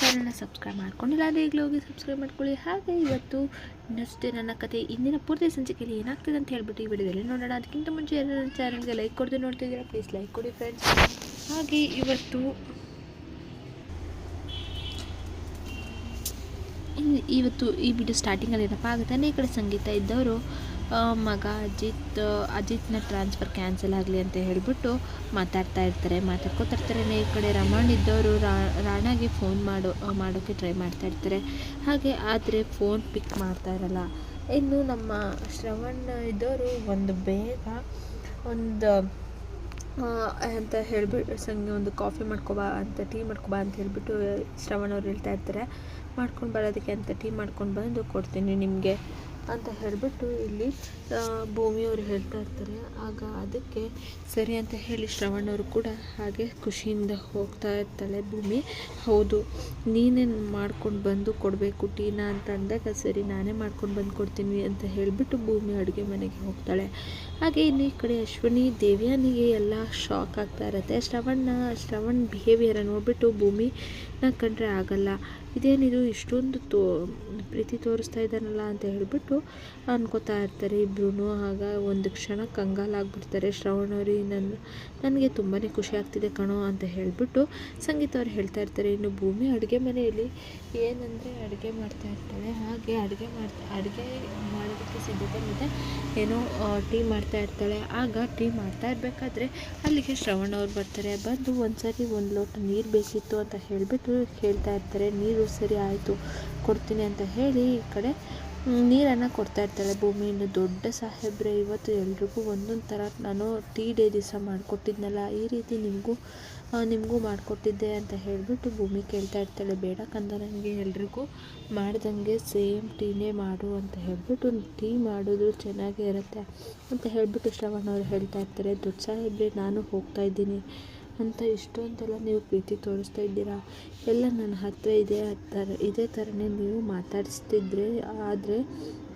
ಚಾನಲ್ನ ಸಬ್ಸ್ಕ್ರೈಬ್ ಮಾಡ್ಕೊಂಡಿಲ್ಲ, ಅದೇ ಈಗಲೇ ಹೋಗಿ ಸಬ್ಸ್ಕ್ರೈಬ್ ಮಾಡ್ಕೊಳ್ಳಿ. ಹಾಗೆ ಇವತ್ತು ಇನ್ನಷ್ಟೇ ನನ್ನ ಕತೆ, ಇಂದಿನ ಪೂರ್ತಿ ಸಂಚಿಕೆಯಲ್ಲಿ ಏನಾಗ್ತದೆ ಅಂತ ಹೇಳ್ಬಿಟ್ಟು ಈ ವಿಡಿಯೋದಲ್ಲಿ ನೋಡೋಣ. ಅದಕ್ಕಿಂತ ಮುಂಚೆ ಎಲ್ಲ ನನ್ನ ಚಾನಲ್ಗೆ ಲೈಕ್ ಕೊಡದೆ ನೋಡ್ತಿದ್ದೀರಾ ಪ್ಲೀಸ್ ಲೈಕ್ ಕೊಡಿ ಫ್ರೆಂಡ್ಸ್ ಹಾಗೆ ಇವತ್ತು ಇವತ್ತು ಈ ವಿಡಿಯೋ ಸ್ಟಾರ್ಟಿಂಗಲ್ಲಿ ಏನಪ್ಪ ಆಗುತ್ತೆ? ಈ ಕಡೆ ಸಂಗೀತ ಇದ್ದವರು ಮಗ ಅಜಿತ್, ಅಜಿತ್ನ ಟ್ರಾನ್ಸ್ಫರ್ ಕ್ಯಾನ್ಸಲ್ ಆಗಲಿ ಅಂತ ಹೇಳಿಬಿಟ್ಟು ಮಾತಾಡ್ತಾ ಇರ್ತಾರೆ, ಮಾತಾಡ್ಕೋತಾ ಇರ್ತಾರೆ. ಈ ಕಡೆ ರಮಣ್ ಇದ್ದವರು ರಾಣಾಗೆ ಫೋನ್ ಮಾಡೋ ಮಾಡೋಕ್ಕೆ ಟ್ರೈ ಮಾಡ್ತಾ ಇರ್ತಾರೆ. ಹಾಗೆ ಆದರೆ ಫೋನ್ ಪಿಕ್ ಮಾಡ್ತಾ ಇರಲ್ಲ. ಇನ್ನು ನಮ್ಮ ಶ್ರವಣ್ ಇದ್ದವರು ಒಂದು ಬೇಗ ಒಂದು ಅಂತ ಹೇಳ್ಬಿಟ್ಟು ಸಂಗೆ ಒಂದು ಕಾಫಿ ಮಾಡ್ಕೊಬಾ ಅಂತ ಟೀ ಮಾಡ್ಕೊಬಾ ಅಂತ ಹೇಳಿಬಿಟ್ಟು ಶ್ರವಣ್ ಅವ್ರು ಹೇಳ್ತಾ ಇರ್ತಾರೆ. ಮಾಡ್ಕೊಂಡು ಬರೋದಕ್ಕೆ ಅಂತ ಟೀ ಮಾಡ್ಕೊಂಡು ಬಂದು ಕೊಡ್ತೀನಿ ನಿಮಗೆ. ಅಂತ ಹೇಳಿಬಿಟ್ಟು ಇಲ್ಲಿ ಭೂಮಿಯವರು ಹೇಳ್ತಾ ಇರ್ತಾರೆ. ಆಗ ಅದಕ್ಕೆ ಸರಿ ಅಂತ ಹೇಳಿ ಶ್ರವಣವರು ಕೂಡ ಹಾಗೆ ಖುಷಿಯಿಂದ ಹೋಗ್ತಾ ಇರ್ತಾಳೆ ಭೂಮಿ. ಹೌದು, ನೀನೇ ಮಾಡ್ಕೊಂಡು ಬಂದು ಕೊಡಬೇಕು ಟೀನಾ ಅಂತ ಅಂದಾಗ ಸರಿ, ನಾನೇ ಮಾಡ್ಕೊಂಡು ಬಂದು ಕೊಡ್ತೀನಿ ಅಂತ ಹೇಳಿಬಿಟ್ಟು ಭೂಮಿ ಅಡುಗೆ ಮನೆಗೆ ಹೋಗ್ತಾಳೆ. ಹಾಗೆ ಇನ್ನು ಈ ಕಡೆ ಅಶ್ವಿನಿ, ದೇವ್ಯಾನಿಗೆ ಎಲ್ಲ ಶಾಕ್ ಆಗ್ತಾ ಇರುತ್ತೆ. ಶ್ರವಣ್ಣ ಶ್ರವಣ್ ಬಿಹೇವಿಯರ ನೋಡಿಬಿಟ್ಟು ಭೂಮಿ, ನಾ ಕಂಡ್ರೆ ಆಗಲ್ಲ. ಇದೇನಿದು? ಇಷ್ಟೊಂದು ತೋ, ಪ್ರೀತಿ ತೋರಿಸ್ತಾ ಇದ್ದಾನಲ್ಲ ಅಂತ ಹೇಳಿಬಿಟ್ಟು ಅನ್ಕೋತಾ ಇರ್ತಾರೆ ಇಬ್ಬರೂ ಆಗ ಒಂದು ಕ್ಷಣ ಕಂಗಾಲಾಗ್ಬಿಡ್ತಾರೆ ಶ್ರವಣವ್ರಿ ನನ್ನ ನನಗೆ ತುಂಬಾ ಖುಷಿ ಆಗ್ತಿದೆ ಕಣೋ ಅಂತ ಹೇಳಿಬಿಟ್ಟು ಸಂಗೀತ ಅವ್ರು ಹೇಳ್ತಾ ಇರ್ತಾರೆ. ಇನ್ನು ಭೂಮಿ ಅಡುಗೆ ಮನೆಯಲ್ಲಿ ಏನಂದರೆ ಅಡುಗೆ ಮಾಡ್ತಾ ಇರ್ತಾಳೆ. ಹಾಗೆ ಅಡುಗೆ ಮಾಡ್ತಾ, ಅಡುಗೆ ಮಾಡೋದಕ್ಕೆ ಸಿದ್ಧತೆ ಮತ್ತು ಏನೋ ಟೀ ಮಾಡ್ತಾ ಇರ್ತಾಳೆ. ಆಗ ಟೀ ಮಾಡ್ತಾ ಇರಬೇಕಾದ್ರೆ ಅಲ್ಲಿಗೆ ಶ್ರವಣ ಅವ್ರು ಬರ್ತಾರೆ. ಬಂದು ಒಂದು ಸರಿ ಒಂದು ಲೋಟ ನೀರು ಬೇಕಿತ್ತು ಅಂತ ಹೇಳಿಬಿಟ್ಟು ಹೇಳ್ತಾ ಇರ್ತಾರೆ. ನೀರು ಸರಿ ಆಯಿತು, ಕೊಡ್ತೀನಿ ಅಂತ ಹೇಳಿ ಈ ಕಡೆ ನೀರನ್ನು ಕೊಡ್ತಾ ಇರ್ತಾಳೆ ಭೂಮಿ ಇನ್ನು ದೊಡ್ಡ ಸಾಹೇಬ್ರೆ, ಇವತ್ತು ಎಲ್ರಿಗೂ ಒಂದೊಂದು ಥರ ನಾನು ಟೀ ಡೇ ದಿವಸ ಮಾಡಿಕೊಟ್ಟಿದ್ನಲ್ಲ, ಈ ರೀತಿ ನಿಮಗೂ ನಿಮಗೂ ಮಾಡಿಕೊಟ್ಟಿದ್ದೆ ಅಂತ ಹೇಳಿಬಿಟ್ಟು ಭೂಮಿ ಕೇಳ್ತಾ ಇರ್ತಾಳೆ. ಬೇಡ ಕಂದ, ನನಗೆ ಎಲ್ರಿಗೂ ಮಾಡ್ದಂಗೆ ಸೇಮ್ ಟೀನೇ ಮಾಡು ಅಂತ ಹೇಳಿಬಿಟ್ಟು ಟೀ ಮಾಡೋದು ಚೆನ್ನಾಗೇ ಇರುತ್ತೆ ಅಂತ ಹೇಳಿಬಿಟ್ಟು ಶ್ರವಣ್ ಅವ್ರು ಹೇಳ್ತಾ ಇರ್ತಾರೆ. ದೊಡ್ಡ ಸಾಹೇಬ್ರೆ, ನಾನು ಹೋಗ್ತಾ ಇದ್ದೀನಿ. ಅಂತ ಇಷ್ಟೊಂದೆಲ್ಲ ನೀವು ಪ್ರೀತಿ ತೋರಿಸ್ತಾ ಇದ್ದೀರಾ? ಎಲ್ಲ ನನ್ನ ಹತ್ತಿರ ಇದೆ ಥರ ಇದೇ ಥರನೇ ನೀವು ಮಾತಾಡಿಸ್ತಿದ್ರೆ, ಆದರೆ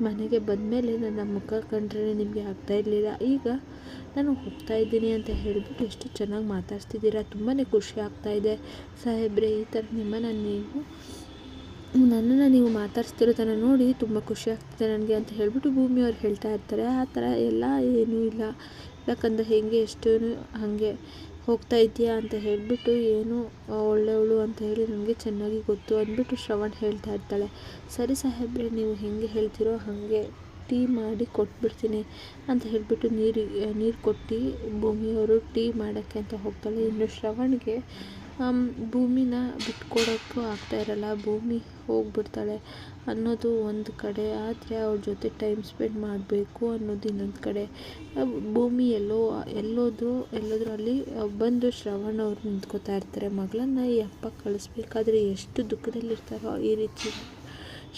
ಮನೆಗೆ ಬಂದಮೇಲೆ ನನ್ನ ಮುಖ ಕಂಡ್ರೆ ನಿಮಗೆ ಆಗ್ತಾ ಇರಲಿಲ್ಲ. ಈಗ ನಾನು ಹೋಗ್ತಾ ಇದ್ದೀನಿ ಅಂತ ಹೇಳಿಬಿಟ್ಟು ಎಷ್ಟು ಚೆನ್ನಾಗಿ ಮಾತಾಡ್ಸ್ತಿದ್ದೀರಾ? ತುಂಬಾ ಖುಷಿ ಆಗ್ತಾ ಇದೆ. ಸಾಹೇಬ್ರೆ, ಈ ಥರ ನಿಮ್ಮನ್ನು ನೀವು, ನನ್ನನ್ನು ನೀವು ಮಾತಾಡ್ಸ್ತಿರೋದನ್ನು ನೋಡಿ ತುಂಬ ಖುಷಿ ಆಗ್ತಿದೆ ನನಗೆ ಅಂತ ಹೇಳಿಬಿಟ್ಟು ಭೂಮಿಯವ್ರು ಹೇಳ್ತಾ ಇರ್ತಾರೆ. ಆ ಥರ ಎಲ್ಲ ಏನೂ ಇಲ್ಲ. ಯಾಕಂದರೆ ಹೇಗೆ ಎಷ್ಟು ಹಾಗೆ ಹೋಗ್ತಾ ಇದೆಯಾ ಅಂತ ಹೇಳಿಬಿಟ್ಟು ಏನು ಒಳ್ಳೆಯವಳು ಅಂತ ಹೇಳಿ ನನಗೆ ಚೆನ್ನಾಗಿ ಗೊತ್ತು ಅಂದ್ಬಿಟ್ಟು ಶ್ರವಣ್ ಹೇಳ್ತಾ ಇರ್ತಾಳೆ. ಸರಿ ಸಾಹೇಬ್ರೆ, ನೀವು ಹೆಂಗೆ ಹೇಳ್ತೀರೋ ಹಾಗೆ ಟೀ ಮಾಡಿ ಕೊಟ್ಬಿಡ್ತೀನಿ ಅಂತ ಹೇಳಿಬಿಟ್ಟು ನೀರು ನೀರು ಕೊಟ್ಟು ಭೂಮಿಯವರು ಟೀ ಮಾಡೋಕ್ಕೆ ಅಂತ ಹೋಗ್ತಾಳೆ. ಇನ್ನು ಶ್ರವಣ್ಗೆ ಭೂಮಿನ ಬಿಟ್ಕೊಡೋಕ್ಕೂ ಆಗ್ತಾ ಇರಲ್ಲ. ಭೂಮಿ ಹೋಗ್ಬಿಡ್ತಾಳೆ ಅನ್ನೋದು ಒಂದು ಕಡೆ. ಆದರೆ ಅವ್ರ ಜೊತೆ ಟೈಮ್ ಸ್ಪೆಂಡ್ ಮಾಡಬೇಕು ಅನ್ನೋದು ಇನ್ನೊಂದು ಕಡೆ. ಭೂಮಿ ಎಲ್ಲೋ ಎಲ್ಲೋದು ಎಲ್ಲೋದ್ರಲ್ಲಿ ಬಂದು ಶ್ರವಣ್ ಅವ್ರು ನಿಂತ್ಕೋತಾ ಇರ್ತಾರೆ. ಮಗಳನ್ನ ಈ ಅಪ್ಪ ಕಳಿಸ್ಬೇಕಾದ್ರೆ ಎಷ್ಟು ದುಃಖದಲ್ಲಿರ್ತಾರೋ ಈ ರೀತಿ.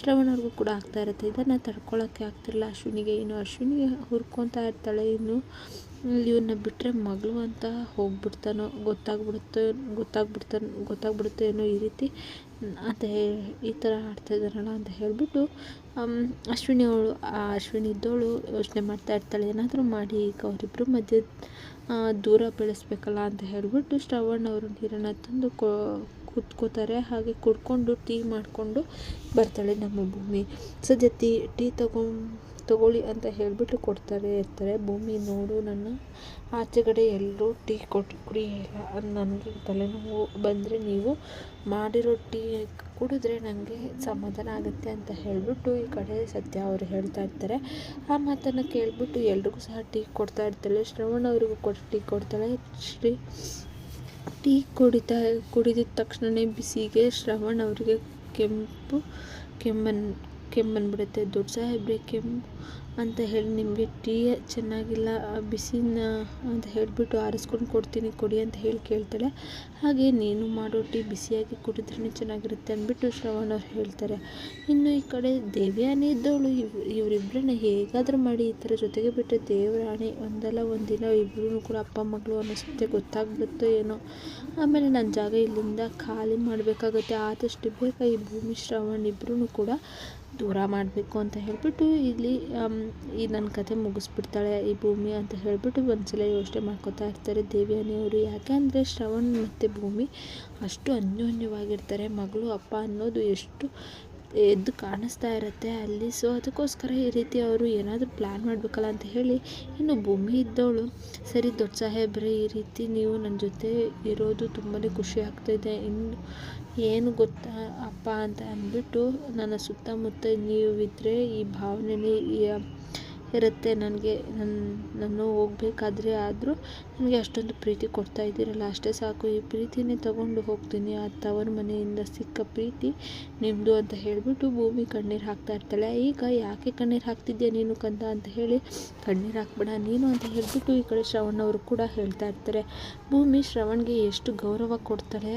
ಶ್ರವಣವ್ರಿಗೂ ಕೂಡ ಆಗ್ತಾ ಇರುತ್ತೆ. ಇದನ್ನು ತಡ್ಕೊಳ್ಳೋಕ್ಕೆ ಆಗ್ತಿರಲ್ಲ. ಅಶ್ವಿನಿಗೆ, ಇನ್ನು ಅಶ್ವಿನಿ ಹುರ್ಕೊತಾ ಇರ್ತಾಳೆ ಇನ್ನು. ಇವನ್ನ ಬಿಟ್ಟರೆ ಮಗಳು ಅಂತ ಹೋಗ್ಬಿಡ್ತಾನೋ, ಗೊತ್ತಾಗ್ಬಿಡುತ್ತೋ, ಗೊತ್ತಾಗ್ಬಿಡ್ತಾನೆ, ಗೊತ್ತಾಗ್ಬಿಡುತ್ತೋ ಏನೋ ಈ ರೀತಿ ಅಂತ ಈ ಥರ ಆಡ್ತಾ ಇದ್ದಾರಲ್ಲ ಅಂತ ಹೇಳಿಬಿಟ್ಟು ಅಶ್ವಿನಿ ಅವಳು, ಆ ಅಶ್ವಿನಿ ಇದ್ದವಳು ಯೋಚನೆ ಮಾಡ್ತಾ ಇರ್ತಾಳೆ, ಏನಾದರೂ ಮಾಡಿ ಈಗ ಅವರಿಬ್ಬರು ಮಧ್ಯೆ ದೂರ ಬೆಳೆಸ್ಬೇಕಲ್ಲ ಅಂತ ಹೇಳಿಬಿಟ್ಟು ಶ್ರವಣ್ ಅವರು ನೀರನ್ನು ತಂದು ಕೊ, ಕುತ್ಕೋತಾರೆ, ಹಾಗೆ ಕುಡ್ಕೊಂಡು ಟೀ ಮಾಡಿಕೊಂಡು ಬರ್ತಾಳೆ ನಮ್ಮ ಭೂಮಿ. ಸದ್ಯ ಟೀ ಟೀ ತಗೊ ತಗೊಳ್ಳಿ ಅಂತ ಹೇಳಿಬಿಟ್ಟು ಕೊಡ್ತಾರೆ ಇರ್ತಾರೆ ಭೂಮಿ ನೋಡು, ನನ್ನ ಆಚೆಗಡೆ ಎಲ್ಲರೂ ಟೀ ಕೊಟ್ಟು ಕುಡಿಯಲ್ಲ ನನಗೆ ತಲೆನೋವು ಬಂದರೆ ನೀವು ಮಾಡಿರೋ ಟೀ ಕುಡಿದ್ರೆ ನನಗೆ ಸಮಾಧಾನ ಆಗುತ್ತೆ ಅಂತ ಹೇಳಿಬಿಟ್ಟು ಈ ಕಡೆ ಸತ್ಯ ಅವರು ಹೇಳ್ತಾ ಇರ್ತಾರೆ. ಆ ಮಾತನ್ನು ಕೇಳಿಬಿಟ್ಟು ಎಲ್ರಿಗೂ ಸಹ ಟೀ ಕೊಡ್ತಾ ಇರ್ತಾಳೆ. ಶ್ರವಣ ಅವರಿಗೂ ಕೊಟ್ಟು ಟೀ ಕೊಡ್ತಾಳೆ. ಶ್ರೀ ಟೀ ಕುಡಿತಾ, ಕುಡಿದಿದ ತಕ್ಷಣವೇ ಬಿಸಿಗೆ ಶ್ರವಣ್ ಅವರಿಗೆ ಕೆಂಪು ಕೆಮ್ಮನ್ ಬಂದ್ಬಿಡುತ್ತೆ ದೊಡ್ಡ ಸಾಹೇಬ್ರೆ, ಕೆಮ್ಮು ಅಂತ ಹೇಳಿ ನಿಮಗೆ ಟೀ ಚೆನ್ನಾಗಿಲ್ಲ ಬಿಸಿನ ಅಂತ ಹೇಳಿಬಿಟ್ಟು ಆರಿಸ್ಕೊಂಡು ಕೊಡ್ತೀನಿ, ಕೊಡಿ ಅಂತ ಹೇಳಿ ಕೇಳ್ತಾಳೆ. ಹಾಗೆ ನೀನು ಮಾಡೋ ಟೀ ಬಿಸಿಯಾಗಿ ಕುಡಿದ್ರೇ ಚೆನ್ನಾಗಿರುತ್ತೆ ಅಂದ್ಬಿಟ್ಟು ಶ್ರವಣ್ ಅವ್ರು ಹೇಳ್ತಾರೆ. ಇನ್ನು ಈ ಕಡೆ ದೇವ್ಯಾನಿ ಇದ್ದವಳು, ಇವ್ ಇವರಿಬ್ಬರನ್ನ ಹೇಗಾದರೂ ಮಾಡಿ ಈ ಥರ ಜೊತೆಗೆ ಬಿಟ್ಟರೆ ದೇವರಾಣಿ ಒಂದಲ್ಲ ಒಂದಿನ ಇಬ್ಬರೂ ಕೂಡ ಅಪ್ಪ, ಮಗಳು ಅನ್ನಿಸುತ್ತೆ, ಗೊತ್ತಾಗ್ಬಿಡುತ್ತೋ ಏನೋ. ಆಮೇಲೆ ನನ್ನ ಜಾಗ ಇಲ್ಲಿಂದ ಖಾಲಿ ಮಾಡಬೇಕಾಗುತ್ತೆ, ಆದಷ್ಟು ಬೇಗ ಈ ಭೂಮಿ ಶ್ರವಣ್ ಇಬ್ಬರೂ ಕೂಡ ದೂರ ಮಾಡಬೇಕು ಅಂತ ಹೇಳಿಬಿಟ್ಟು ಇಲ್ಲಿ ಈ ನನ್ನ ಕತೆ ಮುಗಿಸ್ಬಿಡ್ತಾಳೆ ಈ ಭೂಮಿ ಅಂತ ಹೇಳಿಬಿಟ್ಟು ಒಂದ್ಸಲ ಯೋಚನೆ ಮಾಡ್ಕೋತಾ ಇರ್ತಾರೆ ದೇವಿಯಾನಿಯವರು ಯಾಕೆ ಅಂದರೆ ಶ್ರವಣ್ ಮತ್ತು ಭೂಮಿ ಅಷ್ಟು ಅನ್ಯೋನ್ಯವಾಗಿರ್ತಾರೆ. ಮಗಳು, ಅಪ್ಪ ಅನ್ನೋದು ಎಷ್ಟು ಎದ್ದು ಕಾಣಿಸ್ತಾ ಇರುತ್ತೆ ಅಲ್ಲಿ. ಸೊ ಅದಕ್ಕೋಸ್ಕರ ಈ ರೀತಿ ಅವರು ಏನಾದರೂ ಪ್ಲ್ಯಾನ್ ಮಾಡಬೇಕಲ್ಲ ಅಂತ ಹೇಳಿ ಇನ್ನು ಭೂಮಿ ಇದ್ದವಳು. ಸರಿ, ದೊಡ್ಡ ಸಾಹೇಬ್ರೆ, ಈ ರೀತಿ ನೀವು ನನ್ನ ಜೊತೆ ಇರೋದು ತುಂಬಾ ಖುಷಿ ಆಗ್ತಾಯಿದೆ ಇನ್ನು ಏನು ಗೊತ್ತಾ ಅಪ್ಪ ಅಂತ ಅಂದ್ಬಿಟ್ಟು ನನ್ನ ಸುತ್ತಮುತ್ತ ನೀವಿದ್ದರೆ ಈ ಭಾವನೆನೇ ಇರುತ್ತೆ. ನನಗೆ ನನ್ನ ನಾನು ಹೋಗ್ಬೇಕಾದ್ರೆ ಆದರೂ ನನಗೆ ಅಷ್ಟೊಂದು ಪ್ರೀತಿ ಕೊಡ್ತಾ ಇದ್ದೀರಲ್ಲ. ಅಷ್ಟೇ ಸಾಕು. ಈ ಪ್ರೀತಿನೇ ತಗೊಂಡು ಹೋಗ್ತೀನಿ. ಆ ತವರ ಮನೆಯಿಂದ ಸಿಕ್ಕ ಪ್ರೀತಿ ನಿಮ್ಮದು ಅಂತ ಹೇಳಿಬಿಟ್ಟು ಭೂಮಿ ಕಣ್ಣೀರು ಹಾಕ್ತಾ ಇರ್ತಾಳೆ. ಈಗ ಯಾಕೆ ಕಣ್ಣೀರು ಹಾಕ್ತಿದ್ಯಾ ನೀನು ಕಂದ ಅಂತ ಹೇಳಿ ಕಣ್ಣೀರು ಹಾಕ್ಬೇಡ ನೀನು ಅಂತ ಹೇಳಿಬಿಟ್ಟು ಈ ಕಡೆ ಶ್ರವಣ್ ಕೂಡ ಹೇಳ್ತಾ ಇರ್ತಾರೆ. ಭೂಮಿ ಶ್ರವಣ್ಗೆ ಎಷ್ಟು ಗೌರವ ಕೊಡ್ತಾಳೆ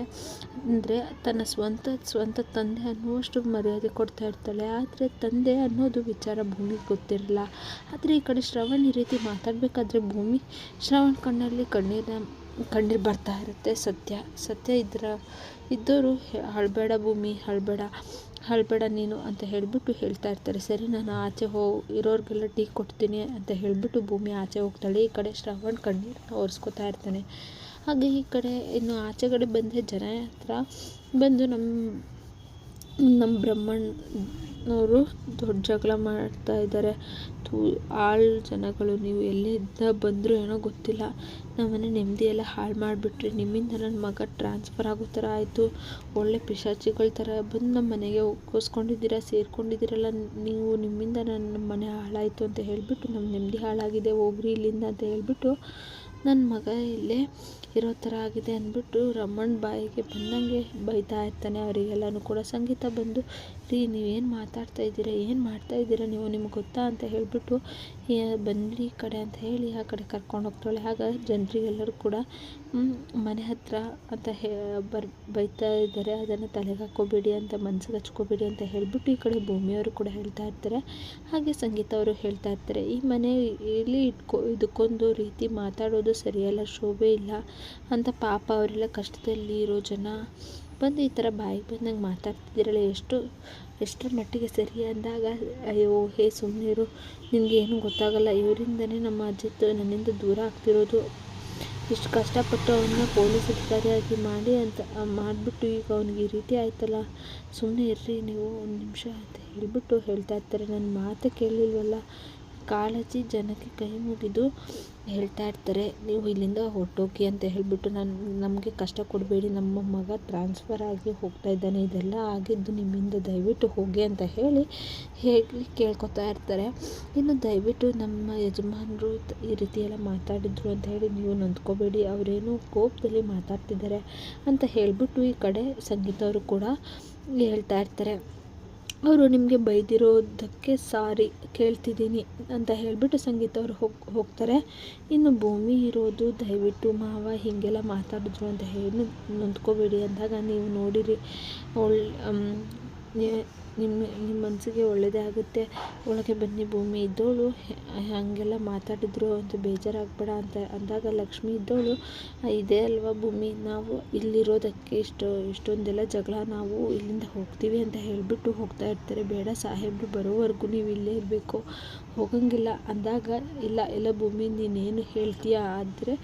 ಅಂದರೆ ತನ್ನ ಸ್ವಂತ ಸ್ವಂತ ತಂದೆ ಅನ್ನುವಷ್ಟು ಮರ್ಯಾದೆ ಕೊಡ್ತಾ ಇರ್ತಾಳೆ. ಆದರೆ ತಂದೆ ಅನ್ನೋದು ವಿಚಾರ ಭೂಮಿಗೆ ಗೊತ್ತಿರಲ್ಲ. ಆದರೆ ಈ ಕಡೆ ಶ್ರವಣ್ ಈ ರೀತಿ ಮಾತಾಡಬೇಕಾದ್ರೆ ಭೂಮಿ, ಶ್ರವಣ್ ಕಣ್ಣಲ್ಲಿ ಕಣ್ಣೀರ ಕಣ್ಣೀರು ಬರ್ತಾ ಇರುತ್ತೆ ಸತ್ಯ. ಸತ್ಯ ಇದ್ರ ಇದ್ದವರು ಅಳಬೇಡ ಭೂಮಿ ಅಳಬೇಡ ಅಳಬೇಡ ನೀನು ಅಂತ ಹೇಳಿಬಿಟ್ಟು ಹೇಳ್ತಾ ಇರ್ತಾರೆ. ಸರಿ, ನಾನು ಆಚೆ ಹೋ, ಇರೋರಿಗೆಲ್ಲ ಟೀ ಕೊಡ್ತೀನಿ ಅಂತ ಹೇಳಿಬಿಟ್ಟು ಭೂಮಿ ಆಚೆ ಹೋಗ್ತಾಳೆ. ಈ ಕಡೆ ಶ್ರವಣ್ ಕಣ್ಣೀರನ್ನ ಒರೆಸ್ಕೊತಾ ಇರ್ತಾನೆ. ಹಾಗೆ ಈ ಕಡೆ ಇನ್ನು ಆಚೆಗಡೆ ಬಂದರೆ ಜನ ಹತ್ರ ಬಂದು ನಮ್ಮ ನಮ್ಮ ಬ್ರಹ್ಮಣ್ಣವರು ದೊಡ್ಡ ಜಗಳ ಮಾಡ್ತಾ ಇದ್ದಾರೆ. ತು, ಆಳು ಜನಗಳು, ನೀವು ಎಲ್ಲಿಂದ ಬಂದರೂ ಏನೋ ಗೊತ್ತಿಲ್ಲ. ನಮ್ಮನೆ ನೆಮ್ಮದಿ ಎಲ್ಲ ಹಾಳು ಮಾಡಿಬಿಟ್ರಿ. ನಿಮ್ಮಿಂದ ನನ್ನ ಮಗ ಟ್ರಾನ್ಸ್ಫರ್ ಆಗೋ ಥರ ಆಯಿತು. ಒಳ್ಳೆ ಪಿಶಾಚಿಗಳ ಥರ ಬಂದು ನಮ್ಮ ಮನೆಗೆ ಒಗ್ಗಿಸ್ಕೊಂಡಿದ್ದೀರ, ಸೇರ್ಕೊಂಡಿದ್ದೀರಲ್ಲ, ನೀವು ನಿಮ್ಮಿಂದ ನನ್ನ ಮನೆ ಹಾಳಾಯಿತು ಅಂತ ಹೇಳಿಬಿಟ್ಟು ನಮ್ಮ ನೆಮ್ಮದಿ ಹಾಳಾಗಿದೆ, ಹೋಗ್ರಿ ಇಲ್ಲಿಂದ ಅಂತ ಹೇಳಿಬಿಟ್ಟು ನನ್ನ ಮಗ ಇಲ್ಲೇ ಇರೋ ಥರ ಆಗಿದೆ ಅಂದ್ಬಿಟ್ಟು ರಮಣ್ ಬಾಯಿಗೆ ಬಂದಂಗೆ ಬೈತಾ ಇರ್ತಾನೆ. ಅವರಿಗೆಲ್ಲನೂ ಕೂಡ ಸಂಗೀತ ಬಂದು, ರೀ, ನೀವೇನು ಮಾತಾಡ್ತಾ ಇದ್ದೀರಾ? ಏನು ಮಾಡ್ತಾ ಇದ್ದೀರಾ? ನೀವು ನಿಮ್ಗೆ ಗೊತ್ತಾ? ಅಂತ ಹೇಳಿಬಿಟ್ಟು ಬನ್ನಿ ಈ ಕಡೆ ಅಂತ ಹೇಳಿ ಆ ಕಡೆ ಕರ್ಕೊಂಡು ಹೋಗ್ತಾಳೆ. ಆಗ ಜನರಿಗೆಲ್ಲರೂ ಕೂಡ ಮನೆ ಹತ್ರ ಅಂತ ಹೇ, ಬರ್, ಬೈತಾ ಇದ್ದಾರೆ. ಅದನ್ನು ತಲೆಗೆ ಹಾಕೋಬೇಡಿ ಅಂತ, ಮನ್ಸಿಗೆ ಹಚ್ಕೋಬೇಡಿ ಅಂತ ಹೇಳಿಬಿಟ್ಟು ಈ ಕಡೆ ಭೂಮಿಯವರು ಕೂಡ ಹೇಳ್ತಾ ಇರ್ತಾರೆ. ಹಾಗೆ ಸಂಗೀತ ಅವರು ಹೇಳ್ತಾ ಇರ್ತಾರೆ. ಈ ಮನೆ ಇಲ್ಲಿ ಇಟ್ಕೊ, ಇದಕ್ಕೊಂದು ರೀತಿ ಮಾತಾಡೋದು ಸರಿಯಲ್ಲ, ಶೋಭೆ ಇಲ್ಲ ಅಂತ ಪಾಪ ಅವರೆಲ್ಲ ಕಷ್ಟದಲ್ಲಿ ಇರೋ ಜನ ಬಂದು ಈ ಥರ ಬಾಯಿಗೆ ಬಂದಂಗೆ ಮಾತಾಡ್ತಿದ್ದೀರಲ್ಲ, ಎಷ್ಟು, ಎಷ್ಟರ ಮಟ್ಟಿಗೆ ಸರಿ ಅಂದಾಗ, ಅಯ್ಯೋ, ಹೇ ಸುಮ್ಮನಿರು ನಿಮಗೆ ಏನೂ ಗೊತ್ತಾಗಲ್ಲ, ಇವರಿಂದನೇ ನಮ್ಮ ಅಜ್ಜಿತ್ ನನ್ನಿಂದ ದೂರ ಆಗ್ತಿರೋದು. ಇಷ್ಟು ಕಷ್ಟಪಟ್ಟು ಅವನ್ನ ಪೊಲೀಸ್ ಅಧಿಕಾರಿಯಾಗಿ ಮಾಡಿ ಅಂತ, ಮಾಡಿಬಿಟ್ಟು ಈಗ ಅವ್ನಿಗೆ ಈ ರೀತಿ ಆಯ್ತಲ್ಲ ಸುಮ್ಮನೆ ಇರ್ರಿ ನೀವು ಒಂದು ನಿಮಿಷ ಅಂತ ಹೇಳಿಬಿಟ್ಟು ಹೇಳ್ತಾ ಇರ್ತಾರೆ. ನನ್ನ ಮಾತು ಕೇಳಿಲ್ವಲ್ಲ ಕಾಳಜಿ ಜನಕ್ಕೆ ಕೈ ಮುಗಿದು ಹೇಳ್ತಾ ಇರ್ತಾರೆ. ನೀವು ಇಲ್ಲಿಂದ ಹೊರಟೋಗಿ ಅಂತ ಹೇಳಿಬಿಟ್ಟು ನಾನು, ನಮಗೆ ಕಷ್ಟ ಕೊಡಬೇಡಿ, ನಮ್ಮ ಮಗ ಟ್ರಾನ್ಸ್ಫರ್ ಆಗಿ ಹೋಗ್ತಾ ಇದ್ದಾನೆ, ಇದೆಲ್ಲ ಆಗಿದ್ದು ನಿಮ್ಮಿಂದ ದಯವಿಟ್ಟು ಹೋಗಿ ಅಂತ ಹೇಳಿ ಹೇಳಿ ಕೇಳ್ಕೊತಾ ಇರ್ತಾರೆ. ಇನ್ನು ದಯವಿಟ್ಟು ನಮ್ಮ ಯಜಮಾನರು ಈ ರೀತಿ ಎಲ್ಲ ಮಾತಾಡಿದ್ರು ಅಂತ ಹೇಳಿ ನೀವು ನೊಂದ್ಕೋಬೇಡಿ, ಅವರೇನು ಕೋಪದಲ್ಲಿ ಮಾತಾಡ್ತಿದ್ದಾರೆ ಅಂತ ಹೇಳಿಬಿಟ್ಟು ಈ ಕಡೆ ಸಂಗೀತ ಅವರು ಕೂಡ ಹೇಳ್ತಾ ಇರ್ತಾರೆ. ಅವರು ನಿಮಗೆ ಬೈದಿರೋದಕ್ಕೆ ಸಾರಿ ಕೇಳ್ತಿದ್ದೀನಿ ಅಂತ ಹೇಳಿಬಿಟ್ಟು ಸಂಗೀತ ಅವರು ಹೋಗಿ, ಹೋಗ್ತಾರೆ. ಇನ್ನು ಭೂಮಿ ಇರೋದು ದಯವಿಟ್ಟು ಮಾವ ಹೀಗೆಲ್ಲ ಮಾತಾಡಿದ್ರು ಅಂತ ಹೇಳಿ ನೊಂದ್ಕೋಬೇಡಿ ಅಂದಾಗ ನೀವು ನೋಡಿರಿ. ಒಳ್ಳೆ ನಿಮ್ಮ ನಿಮ್ಮ ಮನಸ್ಸಿಗೆ ಒಳ್ಳೆಯದೇ ಆಗುತ್ತೆ. ಒಳಗೆ ಬನ್ನಿ, ಭೂಮಿ ಇದ್ದವಳು ಹಾಗೆಲ್ಲ ಮಾತಾಡಿದ್ರು ಅಂತ ಬೇಜಾರಾಗಬೇಡ ಅಂತ ಅಂದಾಗ ಲಕ್ಷ್ಮಿ ಇದ್ದವಳು ಇದೇ ಅಲ್ವಾ ಭೂಮಿ? ನಾವು ಇಲ್ಲಿರೋದಕ್ಕೆ ಇಷ್ಟು, ಇಷ್ಟೊಂದೆಲ್ಲ ಜಗಳ, ನಾವು ಇಲ್ಲಿಂದ ಹೋಗ್ತೀವಿ ಅಂತ ಹೇಳಿಬಿಟ್ಟು ಹೋಗ್ತಾ ಇರ್ತಾರೆ. ಬೇಡ ಸಾಹೇಬರು, ಬರೋವರೆಗೂ ನೀವು ಇಲ್ಲೇ ಇರಬೇಕು. ಹೋಗಂಗಿಲ್ಲ ಅಂದಾಗ, ಇಲ್ಲ ಎಲ್ಲ ಭೂಮಿ, ನೀನೇನು ಹೇಳ್ತೀಯ? ಆದರೆ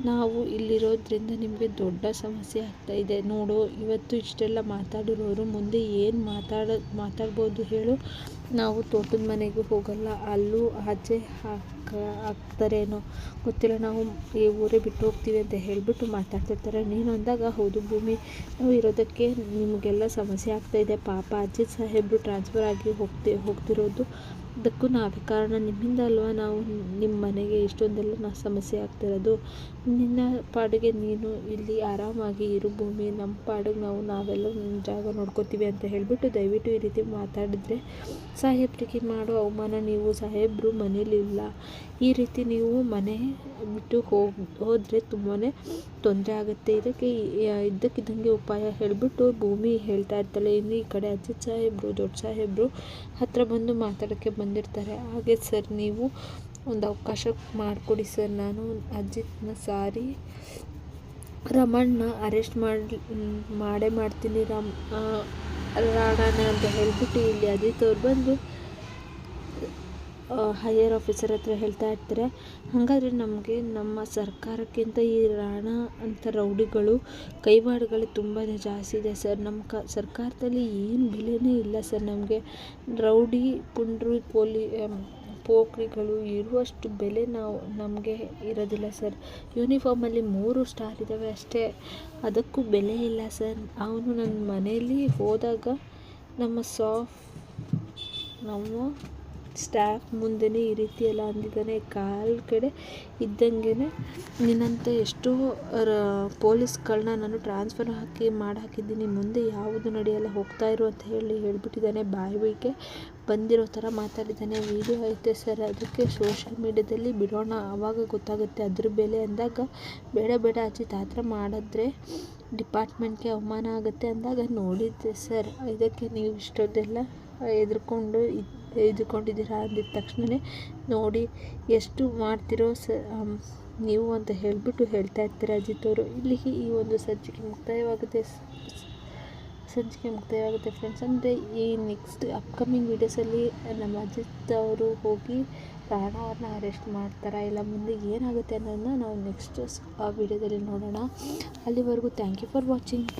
ನಾವು ಇಲ್ಲಿರೋದ್ರಿಂದ ನಿಮಗೆ ದೊಡ್ಡ ಸಮಸ್ಯೆ ಆಗ್ತಾ ಇದೆ. ನೋಡು, ಇವತ್ತು ಇಷ್ಟೆಲ್ಲ ಮಾತಾಡಿರೋರು ಮುಂದೆ ಏನು ಮಾತಾಡ, ಮಾತಾಡ್ಬೋದು ಹೇಳು. ನಾವು ತೋಟದ ಮನೆಗೂ ಹೋಗಲ್ಲ, ಅಲ್ಲೂ ಆಚೆ ಹಾಕ, ಹಾಕ್ತಾರೇನೋ ಗೊತ್ತಿಲ್ಲ. ನಾವು ಈ ಊರೇ ಬಿಟ್ಟು ಹೋಗ್ತೀವಿ ಅಂತ ಹೇಳಿಬಿಟ್ಟು ಮಾತಾಡ್ತಿರ್ತಾರೆ. ನೀನು ಅಂದಾಗ, ಹೌದು ಭೂಮಿ, ನಾವು ಇರೋದಕ್ಕೆ ನಿಮಗೆಲ್ಲ ಸಮಸ್ಯೆ ಆಗ್ತಾಯಿದೆ ಪಾಪ ಅಜ್ಜಿ ಸಾಹೇಬರು ಟ್ರಾನ್ಸ್ಫರ್ ಆಗಿ ಹೋಗ್ತಿ, ಹೋಗ್ತಿರೋದು ಅದಕ್ಕೂ ನಾವೇ ಕಾರಣ ನಿಮ್ಮಿಂದ ಅಲ್ವಾ? ನಾವು ನಿಮ್ಮ ಮನೆಗೆ ಇಷ್ಟೊಂದೆಲ್ಲ ನಾ ಸಮಸ್ಯೆ ಆಗ್ತಿರೋದು. ನಿನ್ನ ಪಾಡಿಗೆ ನೀನು ಇಲ್ಲಿ ಆರಾಮಾಗಿ ಇರು ಭೂಮಿ. ನಮ್ಮ ಪಾಡಿಗೆ ನಾವು ನಾವೆಲ್ಲ ಜಾಗ ನೋಡ್ಕೋತೀವಿ ಅಂತ ಹೇಳಿಬಿಟ್ಟು ದಯವಿಟ್ಟು ಈ ರೀತಿ ಮಾತಾಡಿದ್ರೆ ಸಾಹೇಬ್ರಿಗೆ ಮಾಡೋ ಅವಮಾನ ನೀವು ಸಾಹೇಬರು ಮನೇಲಿಲ್ಲ ಈ ರೀತಿ ನೀವು ಮನೆ ಬಿಟ್ಟು ಹೋಗಿ, ಹೋದರೆ ತುಂಬಾ ತೊಂದರೆ ಆಗುತ್ತೆ. ಇದಕ್ಕೆ ಇದ್ದಕ್ಕಿದ್ದಂಗೆ ಉಪಾಯ ಹೇಳಿಬಿಟ್ಟು ಭೂಮಿ ಹೇಳ್ತಾ ಇರ್ತಾಳೆ. ಇನ್ನು ಈ ಕಡೆ ಅಜ್ಜಿ ಸಾಹೇಬರು, ದೊಡ್ಡ ಸಾಹೇಬರು ಹತ್ತಿರ ಬಂದು ಮಾತಾಡೋಕ್ಕೆ ಬಂದಿರ್ತಾರೆ. ಹಾಗೆ ಸರ್, ನೀವು ಒಂದು ಅವಕಾಶ ಮಾಡಿಕೊಡಿ ಸರ್. ನಾನು ಅಜಿತ್ನ ಸಾರಿ ರಮಣ್ಣ ಅರೆಸ್ಟ್ ಮಾಡಿ, ಮಾಡೇ ಮಾಡ್ತೀನಿ. ರಮ್ ರಾಣಾನೇ ಅಂತ ಹೇಳ್ಬಿಟ್ಟು ಇಲ್ಲಿ ಅಜಿತ್ ಅವ್ರು ಬಂದು ಹೈಯರ್ ಆಫೀಸರ್ ಹತ್ರ ಹೇಳ್ತಾ ಇರ್ತಾರೆ. ಹಾಗಾದರೆ ನಮಗೆ ನಮ್ಮ ಸರ್ಕಾರಕ್ಕಿಂತ ಈ ರಾಣ ಅಂತ ರೌಡಿಗಳು, ಕೈವಾಡಗಳು ತುಂಬಾ ಜಾಸ್ತಿ ಇದೆ ಸರ್. ನಮ್ಮ ಕ, ಸರ್ಕಾರದಲ್ಲಿ ಏನು ಬೆಲೆನೇ ಇಲ್ಲ ಸರ್ ನಮಗೆ. ರೌಡಿ, ಪುಂಡ್ರು, ಪೋಲಿ ಪೋಖ್ರಿಗಳು ಇರುವಷ್ಟು ಬೆಲೆ ನಾವು, ನಮಗೆ ಇರೋದಿಲ್ಲ ಸರ್. ಯೂನಿಫಾರ್ಮಲ್ಲಿ ಮೂರು ಸ್ಟಾರ್ ಇದ್ದಾವೆ ಅಷ್ಟೇ. ಅದಕ್ಕೂ ಬೆಲೆ ಇಲ್ಲ ಸರ್. ಅವನು ನನ್ನ ಮನೆಯಲ್ಲಿ ಹೋದಾಗ ನಮ್ಮ ಸಾಫ್, ನಮ್ಮ ಸ್ಟಾಫ್ ಮುಂದೆನೇ ಈ ರೀತಿ ಎಲ್ಲ ಅಂದಿದ್ದಾನೆ. ಕಾಲ್ ಕಡೆ ಇದ್ದಂಗೆ ನಿನ್ನಂಥ ಎಷ್ಟೋ ಪೊಲೀಸ್ಗಳನ್ನ ನಾನು ಟ್ರಾನ್ಸ್ಫರ್ ಹಾಕಿ ಮಾಡಿ ಹಾಕಿದ್ದೀನಿ ಮುಂದೆ ಯಾವುದು ನಡೆಯಲ್ಲ, ಹೋಗ್ತಾ ಇರು ಅಂತ ಹೇಳಿ ಹೇಳ್ಬಿಟ್ಟಿದ್ದಾನೆ. ಬಾಯಿಗೆ ಬಂದಿರೋ ಥರ ಮಾತಾಡಿದ್ದಾನೆ. ವೀಡಿಯೋ ಐತೆ ಸರ್. ಅದಕ್ಕೆ ಸೋಷಿಯಲ್ ಮೀಡ್ಯಾದಲ್ಲಿ ಬಿಡೋಣ. ಆವಾಗ ಗೊತ್ತಾಗುತ್ತೆ. ಅದ್ರ ಬೆಲೆ ಅಂದಾಗ ಬೇಡ ಬೇಡ ಅಜ್ಜಿ. ತಾತ್ರ ಮಾಡಿದ್ರೆ ಡಿಪಾರ್ಟ್ಮೆಂಟ್ಗೆ ಅವಮಾನ ಆಗುತ್ತೆ ಅಂದಾಗ ನೋಡಿದ್ದೆ ಸರ್. ಇದಕ್ಕೆ ನೀವು ಇಷ್ಟೊಂದೆಲ್ಲ ಹೆದ್ರ್ಕೊಂಡು ಹೆದ್ರುಕೊಂಡಿದ್ದೀರಾ ಅಂದಿದ್ದ ತಕ್ಷಣವೇ ನೋಡಿ, ಎಷ್ಟು ಮಾಡ್ತಿರೋ ಸ ನೀವು ಅಂತ ಹೇಳಿಬಿಟ್ಟು ಹೇಳ್ತಾ ಇರ್ತೀರಾ ಅಜಿತ್ ಅವರು? ಇಲ್ಲಿಗೆ ಈ ಒಂದು ಸಂಚಿಕೆ ಮುಕ್ತಾಯವಾಗುತ್ತೆ. ಸಂಚಿಕೆ ಮುಕ್ತಾಯವಾಗುತ್ತೆ ಫ್ರೆಂಡ್ಸ್. ಅಂದರೆ ಈ ನೆಕ್ಸ್ಟ್ ಅಪ್ಕಮಿಂಗ್ ವೀಡಿಯೋಸಲ್ಲಿ ನಮ್ಮ ಅಜಿತ್ ಅವರು ಹೋಗಿ ರಾಣ ಅವ್ರನ್ನ ಅರೆಸ್ಟ್ ಮಾಡ್ತಾರಾ ಇಲ್ಲ ಮುಂದೆ ಏನಾಗುತ್ತೆ ಅನ್ನೋದನ್ನ ನಾವು ನೆಕ್ಸ್ಟ್ ಆ ವಿಡಿಯೋದಲ್ಲಿ ನೋಡೋಣ. ಅಲ್ಲಿವರೆಗೂ ಥ್ಯಾಂಕ್ ಯು ಫಾರ್ ವಾಚಿಂಗ್